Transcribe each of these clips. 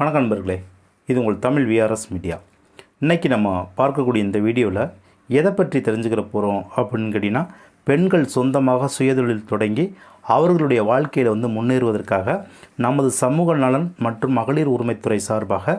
வணக்கம் நண்பர்களே. இது உங்கள் தமிழ் விஆர்எஸ் மீடியா இன்றைக்கி நம்ம பார்க்கக்கூடிய இந்த வீடியோவில் எதை பற்றி தெரிஞ்சுக்கிற போகிறோம் அப்படின்னு கேட்டிங்கன்னா பெண்கள் சொந்தமாக சுயதொழில் தொடங்கி அவர்களுடைய வாழ்க்கையில் வந்து முன்னேறுவதற்காக நமது சமூக நலன் மற்றும் மகளிர் உரிமைத்துறை சார்பாக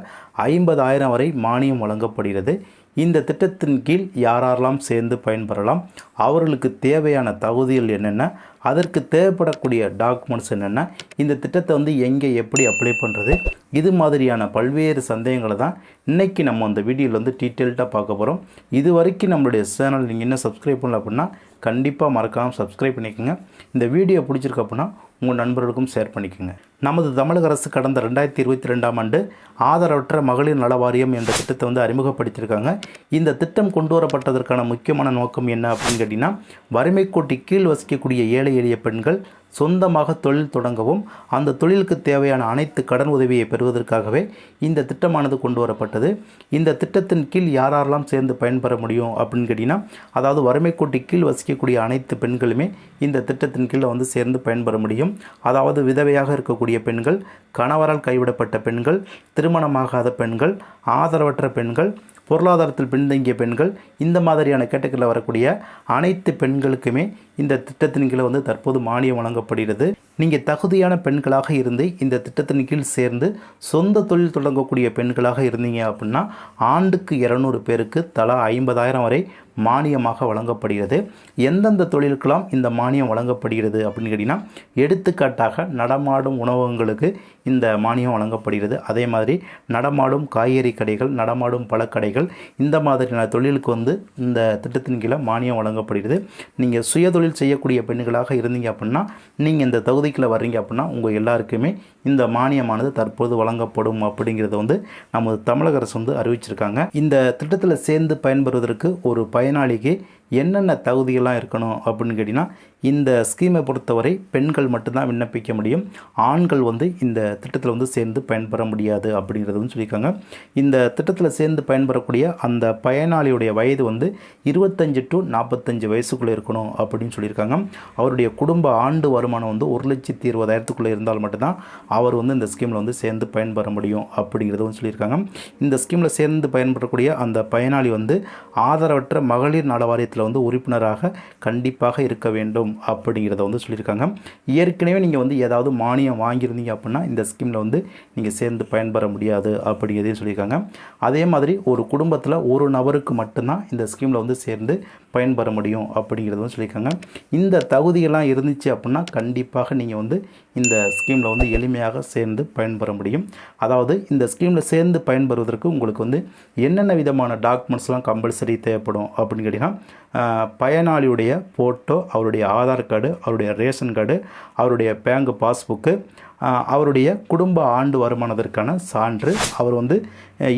ஐம்பதாயிரம் வரை மானியம் வழங்கப்படுகிறது. இந்த திட்டத்தின் கீழ் யாரெல்லாம் சேர்ந்து பயன்பெறலாம் அவர்களுக்கு தேவையான தகுதிகள் என்னென்ன அதற்கு தேவைப்படக்கூடிய டாக்குமெண்ட்ஸ் என்னென்ன இந்த திட்டத்தை வந்து எங்கே எப்படி அப்ளை பண்ணுறது இது மாதிரியான பல்வேறு சந்தேகங்களை தான் இன்றைக்கி நம்ம அந்த வீடியோவில் வந்து டீட்டெயில்டாக பார்க்க போகிறோம் இது வரைக்கும் நம்மளுடைய சேனல் நீங்கள் இன்னும் சப்ஸ்கிரைப் பண்ணல அப்படின்னா கண்டிப்பாக மறக்காமல் சப்ஸ்கிரைப் பண்ணிக்கோங்க. இந்த வீடியோ பிடிச்சிருக்கு அப்படின்னா உங்கள் நண்பர்களுக்கும் ஷேர் பண்ணிக்கோங்க. நமது தமிழக அரசு கடந்த ரெண்டாயிரத்தி இருபத்தி ரெண்டாம் ஆண்டு ஆதரவற்ற மகளிர் நல வாரியம் என்ற திட்டத்தை வந்து அறிமுகப்படுத்தியிருக்காங்க. இந்த திட்டம் கொண்டு வரப்பட்டதற்கான முக்கியமான நோக்கம் என்ன அப்படின்னு கேட்டிங்கன்னா வறுமை கோட்டி கீழ் வசிக்கக்கூடிய ஏழை எளிய பெண்கள் சொந்தமாக தொழில் தொடங்கவும் அந்த தொழிலுக்கு தேவையான அனைத்து கடன் உதவியை பெறுவதற்காகவே இந்த திட்டமானது கொண்டு வரப்பட்டது. இந்த திட்டத்தின் கீழ் யாரெல்லாம் சேர்ந்து பயன்பெற முடியும் அப்படின்னு கேட்டிங்கன்னா அதாவது வறுமை கோட்டி கீழ் வசிக்கக்கூடிய அனைத்து பெண்களுமே இந்த திட்டத்தின் கீழே வந்து சேர்ந்து பயன்பெற முடியும். அதாவது விதவையாக இருக்கக்கூடிய பெண்கள் கணவரால் கைவிடப்பட்ட பெண்கள் திருமணமாகாத பெண்கள் ஆதரவற்ற பெண்கள் பொருளாதாரத்தில் பின்தங்கிய பெண்கள் இந்த மாதிரியான கேட்டகரியில் வரக்கூடிய அனைத்து பெண்களுக்குமே இந்த திட்டத்தின் கீழே வந்து தற்போது மானியம் வழங்கப்படுகிறது. நீங்கள் தகுதியான பெண்களாக இருந்து இந்த திட்டத்தின் கீழ் சேர்ந்து சொந்த தொழில் தொடங்கக்கூடிய பெண்களாக இருந்தீங்க அப்படின்னா ஆண்டுக்கு இரநூறு பேருக்கு தலா ஐம்பதாயிரம் வரை மானியமாக வழங்கப்படுகிறது. எந்தெந்த தொழிலுக்கெல்லாம் இந்த மானியம் வழங்கப்படுகிறது அப்படின்னு கேட்டிங்கன்னா எடுத்துக்காட்டாக நடமாடும் உணவகங்களுக்கு இந்த மானியம் வழங்கப்படுகிறது. அதே மாதிரி நடமாடும் காய்கறி கடைகள் நடமாடும் பழக்கடைகள் இந்த மாதிரியான தொழிலுக்கு வந்து இந்த திட்டத்தின் கீழே மானியம் வழங்கப்படுகிறது. நீங்கள் சுயதொழில் செய்யக்கூடிய பெண்களாக இருந்தீங்க அப்படின்னா நீங்கள் இந்த தகுதி தகுதிக்குள்ள வர்றீங்க அப்படின்னா உங்கள் எல்லாருக்குமே இந்த மானியமானது தற்போது வழங்கப்படும் அப்படிங்கிறத வந்து நமது தமிழக அரசு வந்து அறிவிச்சிருக்காங்க. இந்த திட்டத்தில் சேர்ந்து பயன்பெறுவதற்கு ஒரு பயனாளிக்கு என்னென்ன தகுதிகள்லாம் இருக்கணும் அப்படின்னு கேட்டிங்கன்னா இந்த ஸ்கீமை பொறுத்தவரை பெண்கள் மட்டும்தான் விண்ணப்பிக்க முடியும். ஆண்கள் வந்து இந்த திட்டத்தில் வந்து சேர்ந்து பயன்பெற முடியாது அப்படிங்கிறது வந்து சொல்லியிருக்காங்க. இந்த திட்டத்தில் சேர்ந்து பயன்பெறக்கூடிய அந்த பயனாளியுடைய வயது வந்து இருபத்தஞ்சு டு நாற்பத்தஞ்சு வயசுக்குள்ளே இருக்கணும் அப்படின்னு சொல்லியிருக்காங்க. அவருடைய குடும்ப ஆண்டு வருமானம் வந்து ஒரு லட்சத்தி இருபதாயிரத்துக்குள்ளே இருந்தால் மட்டும்தான் அவர் வந்து இந்த ஸ்கீமில் வந்து சேர்ந்து பயன்பெற முடியும் அப்படிங்கிறது வந்து சொல்லியிருக்காங்க. இந்த ஸ்கீமில் சேர்ந்து பயன்பெறக்கூடிய அந்த பயனாளி வந்து ஆதரவற்ற மகளிர் நல வாரியத்தில் வந்து உறுப்பினராக கண்டிப்பாக இருக்க வேண்டும் அப்படிங்கிறத வந்து சொல்லியிருக்காங்க. ஏற்கனவே நீங்கள் வந்து ஏதாவது மானியம் வாங்கியிருந்தீங்க அப்படின்னா இந்த ஸ்கீமில் வந்து நீங்கள் சேர்ந்து பயன்பெற முடியாது அப்படிங்கிறதையும் சொல்லியிருக்காங்க. அதே மாதிரி ஒரு குடும்பத்தில் ஒரு நபருக்கு மட்டும்தான் இந்த ஸ்கீமில் வந்து சேர்ந்து பயன்பெற முடியும் அப்படிங்கிறது வந்து சொல்லியிருக்காங்க. இந்த தகுதியெல்லாம் இருந்துச்சு அப்படின்னா கண்டிப்பாக நீங்கள் வந்து இந்த ஸ்கீமில் வந்து எளிமையாக சேர்ந்து பயன்பெற முடியும். அதாவது இந்த ஸ்கீமில் சேர்ந்து பயன்பெறுவதற்கு உங்களுக்கு வந்து என்னென்ன விதமான டாக்குமெண்ட்ஸ்லாம் கம்பல்சரி தேவைப்படும் அப்படின்னு கேட்டிங்கன்னா பயனாளியுடைய ஃபோட்டோ அவருடைய ஆதார் கார்டு அவருடைய ரேஷன் கார்டு அவருடைய பேங்க் பாஸ்புக்கு அவருடைய குடும்ப ஆண்டு வருமானத்திற்கான சான்று அவர் வந்து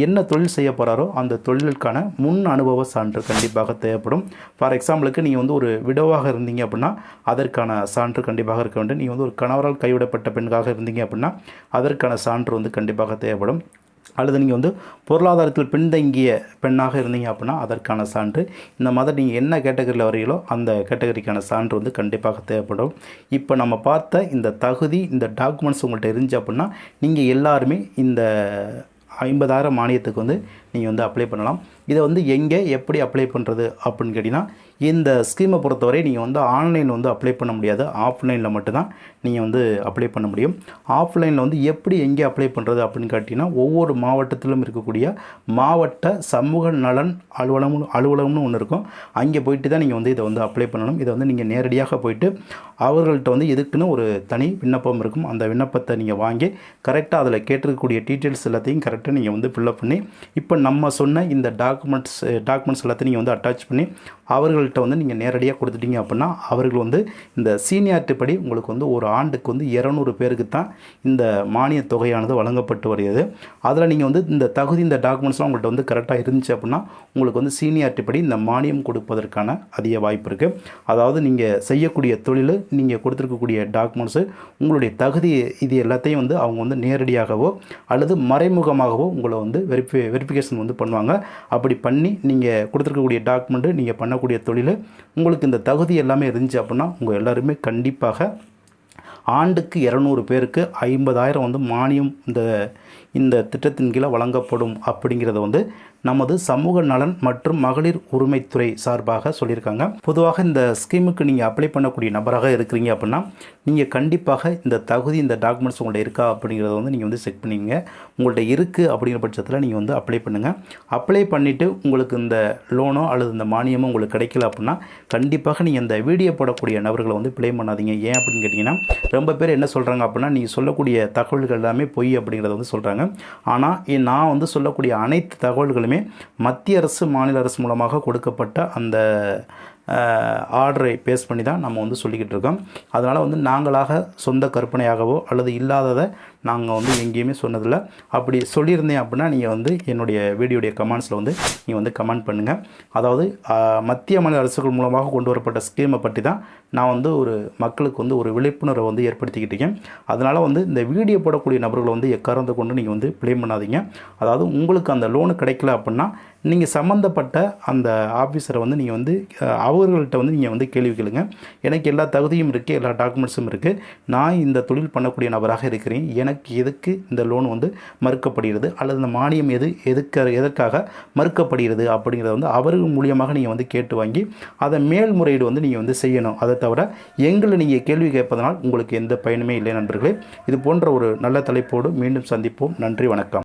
என்ன தொழில் செய்ய போகிறாரோ அந்த தொழிலுக்கான முன் அனுபவ சான்று கண்டிப்பாக தேவைப்படும். ஃபார் எக்ஸாம்பிளுக்கு நீங்கள் வந்து ஒரு விடோவாக இருந்தீங்க அப்படின்னா அதற்கான சான்று கண்டிப்பாக இருக்க வேண்டும். நீங்கள் வந்து ஒரு கணவரால் கைவிடப்பட்ட பெண்காக இருந்தீங்க அப்படின்னா அதற்கான சான்று வந்து கண்டிப்பாக தேவைப்படும். அல்லது நீங்கள் வந்து பொருளாதாரத்தில் பின்தங்கிய பெண்ணாக இருந்தீங்க அப்படின்னா அதற்கான சான்று. இந்த மாதிரி நீங்கள் என்ன கேட்டகரியில் வரீங்களோ அந்த கேட்டகரிக்கான சான்று வந்து கண்டிப்பாக தேவைப்படும். இப்போ நம்ம பார்த்த இந்த தகுதி இந்த டாக்குமெண்ட்ஸ் உங்கள்கிட்ட இருந்துச்சு அப்படின்னா நீங்கள் எல்லாருமே இந்த ஐம்பதாயிரம் மானியத்துக்கு வந்து நீங்கள் வந்து அப்ளை பண்ணலாம். இதை வந்து எங்கே எப்படி அப்ளை பண்ணுறது அப்படின்னு கேட்டிங்கன்னா இந்த ஸ்கீமை பொறுத்தவரை நீங்கள் வந்து ஆன்லைனில் வந்து அப்ளை பண்ண முடியாது. ஆஃப்லைனில் மட்டும்தான் நீங்கள் வந்து அப்ளை பண்ண முடியும். ஆஃப்லைனில் வந்து எப்படி எங்கே அப்ளை பண்ணுறது அப்படின்னு கேட்டிங்கன்னா ஒவ்வொரு மாவட்டத்திலும் இருக்கக்கூடிய மாவட்ட சமூக நலன் அலுவலகம் அலுவலகம்னு ஒன்று இருக்கும். அங்கே போயிட்டு தான் நீங்கள் வந்து இதை வந்து அப்ளை பண்ணணும். இதை வந்து நீங்கள் நேரடியாக போயிட்டு அவர்கள்ட்ட வந்து இதுக்குன்னு ஒரு தனி விண்ணப்பம் இருக்கும். அந்த விண்ணப்பத்தை நீங்கள் வாங்கி கரெக்டாக அதில் கேட்டிருக்கக்கூடிய டீட்டெயில்ஸ் எல்லாத்தையும் கரெக்டாக நீங்கள் வந்து ஃபில்லப் பண்ணி இப்போ நம்ம சொன்ன இந்த டாக்குமெண்ட்ஸ் டாக்குமெண்ட்ஸ் எல்லாத்தையும் நீங்கள் வந்து அட்டாச் பண்ணி அவர்கள்ட்ட வந்து நீங்கள் நேரடியாக கொடுத்துட்டீங்க அப்படின்னா அவர்கள் வந்து இந்த சீனியாரிட்டி படி உங்களுக்கு வந்து ஒரு ஆண்டுக்கு வந்து இரநூறு பேருக்கு தான் இந்த மானிய தொகையானது வழங்கப்பட்டு வருகிறது. அதில் நீங்கள் வந்து இந்த தகுதி இந்த டாக்குமெண்ட்ஸ்லாம் உங்கள்கிட்ட வந்து கரெக்டாக இருந்துச்சு அப்படின்னா உங்களுக்கு வந்து சீனியாரிட்டி படி இந்த மானியம் கொடுப்பதற்கான அதிக வாய்ப்பு இருக்குது அதாவது நீங்கள் செய்யக்கூடிய தொழில் நீங்கள் கொடுத்துருக்கக்கூடிய டாக்குமெண்ட்ஸு உங்களுடைய தகுதி இது எல்லாத்தையும் வந்து அவங்க வந்து நேரடியாகவோ அல்லது மறைமுகமாகவோ உங்களை வந்து வெரிஃபி வெரிஃபிகேஷன் வந்து பண்ணுவாங்க. அப்படி பண்ணி நீங்கள் கொடுத்துருக்கக்கூடிய டாக்குமெண்ட்டு நீங்கள் பண்ணக்கூடிய தொழில் உங்களுக்கு இந்த தகுதி எல்லாமே இருந்துச்சு அப்படின்னா உங்கள் எல்லாருமே கண்டிப்பாக ஆண்டுக்கு இரநூறு பேருக்கு ஐம்பதாயிரம் வந்து மானியம் இந்த இந்த திட்டத்தின் கீழே வழங்கப்படும் அப்படிங்கிறத வந்து நமது சமூக நலன் மற்றும் மகளிர் உரிமைத்துறை சார்பாக சொல்லியிருக்காங்க. பொதுவாக இந்த ஸ்கீமுக்கு நீங்கள் அப்ளை பண்ணக்கூடிய நபராக இருக்கிறீங்க அப்படின்னா நீங்கள் கண்டிப்பாக இந்த தகுதி இந்த டாக்குமெண்ட்ஸ் உங்கள்ட்ட இருக்கா அப்படிங்கிறத வந்து நீங்கள் வந்து செக் பண்ணிங்க உங்கள்கிட்ட இருக்குது அப்படிங்கிற பட்சத்தில் நீங்கள் வந்து அப்ளை பண்ணுங்கள் அப்ளை பண்ணிவிட்டு உங்களுக்கு இந்த லோனோ அல்லது இந்த மானியமோ உங்களுக்கு கிடைக்கல அப்படின்னா கண்டிப்பாக நீங்கள் இந்த வீடியோ போடக்கூடிய நபர்களை வந்து ப்ளே பண்ணாதீங்க. ஏன் அப்படின்னு கேட்டிங்கன்னா ரொம்ப பேர் என்ன சொல்கிறாங்க அப்படின்னா நீங்கள் சொல்லக்கூடிய தகவல்கள் எல்லாமே பொய் அப்படிங்கிறத வந்து சொல்கிறாங்க ஆனால் நான் வந்து சொல்லக்கூடிய அனைத்து தகவல்களுமே மத்திய அரசு மாநில அரசு மூலமாக கொடுக்கப்பட்ட அந்த ஆர்டரை பேஸ் பண்ணி தான் நம்ம வந்து சொல்லிக்கிட்டு இருக்கோம். அதனால் வந்து நாங்களாக சொந்த கற்பனையாகவோ அல்லது இல்லாததை நாங்கள் வந்து எங்கேயுமே சொன்னதில்லை. அப்படி சொல்லியிருந்தேன் அப்படின்னா நீங்கள் வந்து என்னுடைய வீடியோடைய கமெண்ட்ஸில் வந்து நீங்கள் வந்து கமெண்ட் பண்ணுங்கள் அதாவது மத்திய மாநில அரசுகள் மூலமாக கொண்டு வரப்பட்ட ஸ்கீமை பற்றி தான் நான் வந்து ஒரு மக்களுக்கு வந்து ஒரு விழிப்புணர்வை வந்து ஏற்படுத்திக்கிட்டு அதனால் வந்து இந்த வீடியோ போடக்கூடிய நபர்களை வந்து எக்காரணத்தை கொண்டு நீங்கள் வந்து ப்ளேம் பண்ணாதீங்க. அதாவது உங்களுக்கு அந்த லோனு கிடைக்கல அப்படின்னா நீங்கள் சம்மந்தப்பட்ட அந்த ஆஃபீஸரை வந்து நீங்கள் வந்து அவர்கள்ட்ட வந்து நீங்கள் வந்து கேள்வி கேளுங்க. எனக்கு எல்லா தகுதியும் இருக்குது எல்லா டாக்குமெண்ட்ஸும் இருக்குது நான் இந்த தொழில் பண்ணக்கூடிய நபராக இருக்கிறேன். எனக்கு எதுக்கு இந்த லோன் வந்து மறுக்கப்படுகிறது? அல்லது இந்த மானியம் எது எதுக்க எதற்காக மறுக்கப்படுகிறது? அப்படிங்கிறத வந்து அவர்கள் மூலியமாக நீங்கள் வந்து கேட்டு வாங்கி அதை மேல்முறையீடு வந்து நீங்கள் வந்து செய்யணும். அதை தவிர எங்களை நீங்கள் கேள்வி கேட்பதனால் உங்களுக்கு எந்த பயனுமே இல்லை நண்பர்களே. இது போன்ற ஒரு நல்ல தலைப்போடு மீண்டும் சந்திப்போம். நன்றி வணக்கம்.